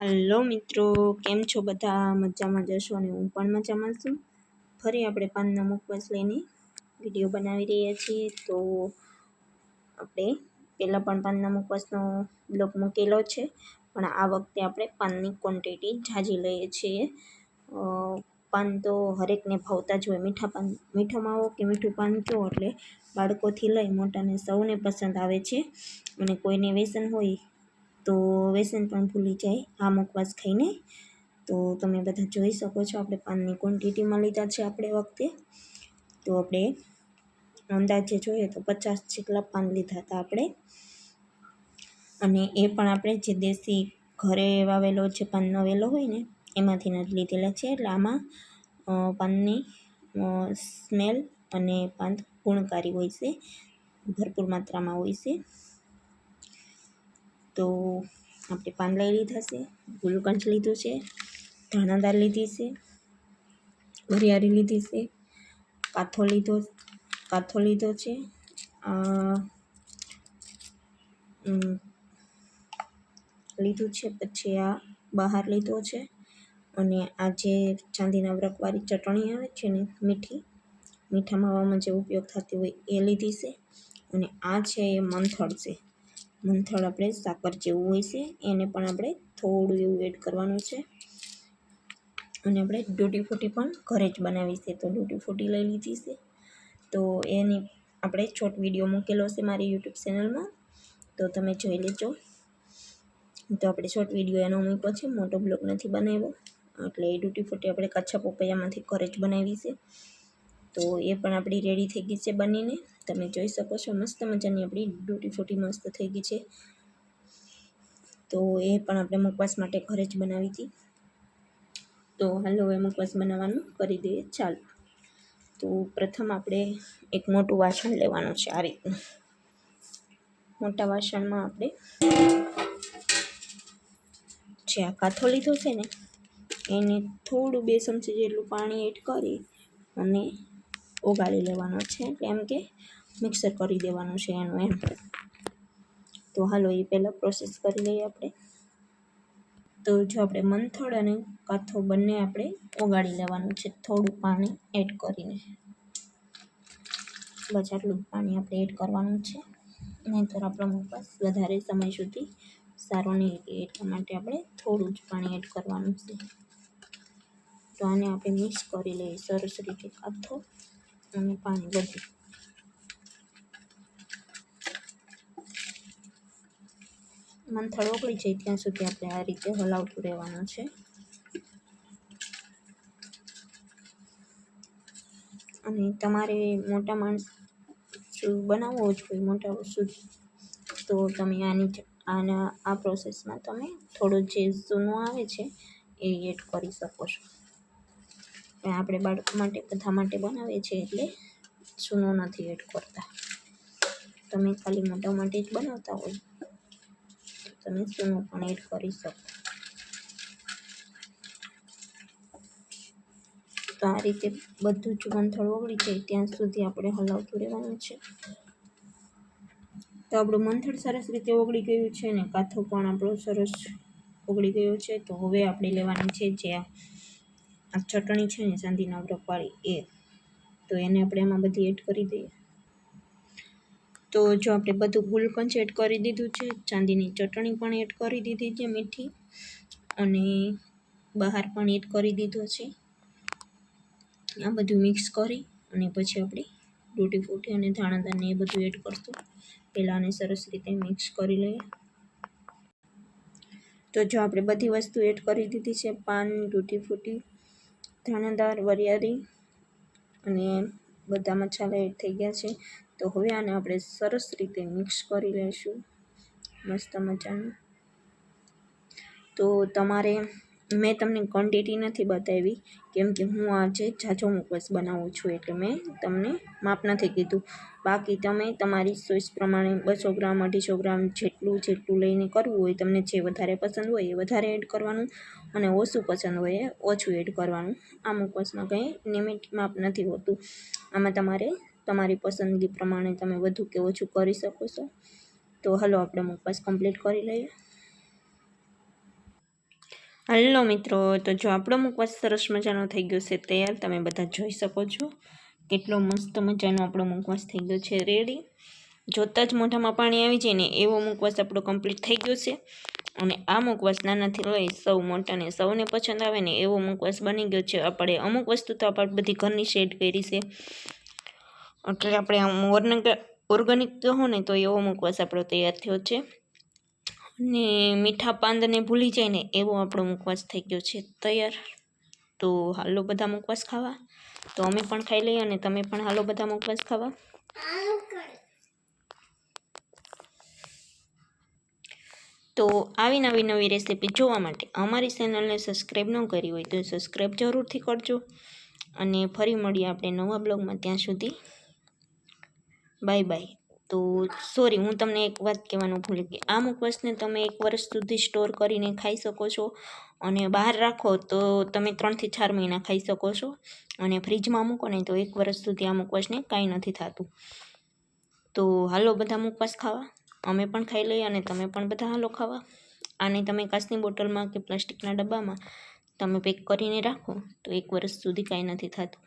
Hello મિત્રો, કેમ છો બધા? મજામાં જશો અને હું પણ મજામાં છું. ફરી આપણે પાનના મુખવાસ લઈને વીડિયો બનાવી રહ્યા છીએ. તો આપણે પહેલાં પણ પાનના મુખવાસનો બ્લોક મૂકેલો છે, પણ આ વખતે આપણે પાનની ક્વોન્ટિટી ઝાઝી લઈએ છીએ. પાન તો હરેકને ભાવતા જ હોય. મીઠા પાન, મીઠા માવો કે મીઠું પાન કહો એટલે બાળકોથી લઈ મોટાને સૌને પસંદ આવે છે. અને કોઈને વ્યસન હોય તો વ્યસન પણ ભૂલી જાય આ મુખવાસ ખાઈને. તો તમે બધા જોઈ શકો છો, આપણે પાનની ક્વોન્ટિટીમાં લીધા છે આપણે વખતે. તો આપણે અંદાજે જોઈએ તો પચાસ જેટલા પાન લીધા હતા આપણે. અને એ પણ આપણે જે દેશી ઘરે વાવેલો જે પાનનો વેલો હોય ને, એમાંથી જ લીધેલા છે. એટલે આમાં પાનની સ્મેલ અને પાન ગુણકારી હોય છે. ભરપૂર માત્રામાં હોય છે. તો આપણે પાન લઈ લીધા છે, ગુલકંચ લીધું છે, ધાણાદાળ લીધી છે, વરિયાળી લીધી છે, કાથો લીધો કાથો લીધો છે લીધું છે, પછી આ બહાર લીધો છે, અને આ જે ચાંદીના વ્રકવાળી ચટણી આવે છે ને, મીઠી, મીઠા માવામાં જે ઉપયોગ થતી હોય એ લીધી છે, અને આ છે એ મંથળ છે. મંથળ આપણે સાકર જેવું હોય છે. એને પણ આપણે થોડું એવું એડ કરવાનું છે. અને આપણે ડૂટી ફૂટી પણ ઘરે જ બનાવી છે. તો ડૂટી ફૂટી લઈ લીધી છે. તો એની આપણે છોટ વીડિયો મૂકેલો છે મારી યુટ્યુબ ચેનલમાં તો તમે જોઈ લેજો. તો આપણે શોર્ટ વીડિયો એનો મૂક્યો છે. મોટો બ્લોગ નથી બનાવ્યો. એટલે એ ડૂટી ફૂટી આપણે કચ્છા પપૈયામાંથી ઘરે જ બનાવી છે. તો એ પણ આપણી રેડી થઈ ગઈ છે બનીને. તમે જોઈ શકો છો, મસ્ત મજાની આપણી ડૂટી ફૂટી મસ્ત થઈ ગઈ છે. તો એ પણ આપણે મુખવાસ માટે ઘરે જ બનાવી હતી. તો હાલો હવે મુખવાસ બનાવવાનું કરી દઈએ. ચાલો. તો પ્રથમ આપણે એક મોટું વાસણ લેવાનું છે આ રીતનું. મોટા વાસણમાં આપણે જે આ કાથો લીધો છે ને, એને થોડું બે ચમચી જેટલું પાણી એડ કરી અને ઓગાળી લેવાનો છે, કેમ કે મિક્સર કરી દેવાનું છે એનું એમ. તો હાલો એ પહેલાં પ્રોસેસ કરી લઈએ આપણે. તો જો આપણે મંથળ અને કાથો બંને આપણે ઓગાળી લેવાનું છે, થોડું પાણી એડ કરીને. બસ આટલું પાણી આપણે એડ કરવાનું છે. નહીંતર આપણો મુખવાસ વધારે સમય સુધી સારો નહીં રહે, એટલા માટે આપણે થોડું જ પાણી એડ કરવાનું છે. તો આને આપણે મિક્સ કરી લઈએ, સરસ રીતે કાથો. અને પાણી બધું મંથળ ઓગળી જાય ત્યાં સુધી આપણે આ રીતે હલાવતું રહેવાનું છે. અને તમારે મોટા માણસ બનાવવો જ હોય, મોટા સુધી તો તમે આની આના, આ પ્રોસેસમાં તમે થોડું જે જૂનું આવે છે, એ એડ કરી શકો છો. આપણે બાળકો માટે, બધા માટે બનાવીએ છીએ એટલે સૂનો નથી એડ કરતા. તમે ખાલી મોટા માટે જ બનાવતા હોય. તમે સૂનો પણ એડ કરી શકો. તો આ રીતે બધું જ મંથળ ઓગળી જાય ત્યાં સુધી આપણે હલાવતું રહેવાનું છે. તો આપણું મંથળ સરસ રીતે ઓગળી ગયું છે ને, કાથો પણ આપણો સરસ ઓગળી ગયો છે. તો હવે આપણે લેવાની છે જે આ ચટણી છે ને ચાંદીના વ્રકવાળી એ, તો એને આપણે એમાં બધી એડ કરી દઈએ. તો જો આપણે બધું ગુલકંચ એડ કરી દીધું છે ચાંદીની ચટણી પણ એડ કરી દીધી છે મીઠી અને બહાર પણ એડ કરી દીધો છે. આ બધું મિક્સ કરી અને પછી આપણે ડૂટી ફૂટી અને ધાણાદારને એ બધું એડ કરશું. પહેલાં આને સરસ રીતે મિક્સ કરી લઈએ. તો જો આપણે બધી વસ્તુ એડ કરી દીધી છે, પાન ડૂટી ફૂટી ધાણાદાર વરિયાળી અને બધા મસાલા એડ થઈ ગયા છે. તો હવે આને આપણે સરસ રીતે મિક્સ કરી લઈશું. મસ્ત મજાનું. તો તમારે મેં તમને ક્વોન્ટિટી નથી બતાવી, કેમ કે હું આજે ઝાઝો મુખવાસ બનાવું છું એટલે મેં તમને માપ નથી કીધું. બાકી તમે તમારી ચોઈસ પ્રમાણે બસો ગ્રામ, અઢીસો ગ્રામ જેટલું જેટલું લઈને કરવું હોય, તમને જે વધારે પસંદ હોય એ વધારે એડ કરવાનું અને ઓછું પસંદ હોય એ ઓછું એડ કરવાનું. આ મુખવાસમાં કંઈ નિયમિત માપ નથી હોતું. આમાં તમારે તમારી પસંદગી પ્રમાણે તમે વધુ કે ઓછું કરી શકો છો. તો હલો આપણે મુખવાસ કમ્પ્લીટ કરી લઈએ. હલો મિત્રો, તો જો આપણો મુખવાસ સરસ મજાનો થઈ ગયો છે તૈયાર, તમે બધા જોઈ શકો છો. કેટલો મસ્ત મજાનો આપણો મુખવાસ થઈ ગયો છે, રેડી. જોતાં જ મોઢામાં પાણી આવી જાય ને એવો મુખવાસ આપણો કમ્પ્લીટ થઈ ગયો છે. અને આ મુખવાસ નાનાથી લઈ સૌ મોટાને, સૌને પસંદ આવે ને એવો મુખવાસ બની ગયો છે. આપણે અમુક વસ્તુ તો આપણે બધી ઘરની શેડ કરી છે. એટલે આપણે આમ ઓર્ગેનિક ઓર્ગેનિક કહો ને તો એવો મુખવાસ આપણો તૈયાર થયો છે. ને મીઠા પાંદને ભૂલી જાય ને એવો આપણો મુખવાસ થઈ ગયો છે. તૈયાર? તો હાલો બધા મુખવાસ ખાવા. તો અમે પણ ખાઈ લઈએ અને તમે પણ હાલો બધા મુખવાસ ખાવા. તો આવી નવી નવી રેસીપી જોવા માટે અમારી ચેનલને સબસ્ક્રાઈબ ન કરી હોય તો સબસ્ક્રાઈબ જરૂરથી કરજો. અને ફરી મળીએ આપણે નવા બ્લોગમાં ત્યાં સુધી. Bye bye. તો સોરી, હું તમને એક વાત કહેવાનું ભૂલી ગઈ. આ મુખવાસને તમે એક વર્ષ સુધી સ્ટોર કરીને ખાઈ શકો છો અને બહાર રાખો તો તમે ત્રણથી ચાર મહિના ખાઈ શકો છો અને ફ્રીજમાં મૂકો ને તો એક વર્ષ સુધી આ મુખવાસને કાંઈ નથી થતું. તો હાલો બધા મુખવાસ ખાવા. અમે પણ ખાઈ લઈએ અને તમે પણ બધા હાલો ખાવા. આને તમે કાચની બોટલમાં કે પ્લાસ્ટિકના ડબ્બામાં તમે પેક કરીને રાખો તો એક વર્ષ સુધી કાંઈ નથી થતું.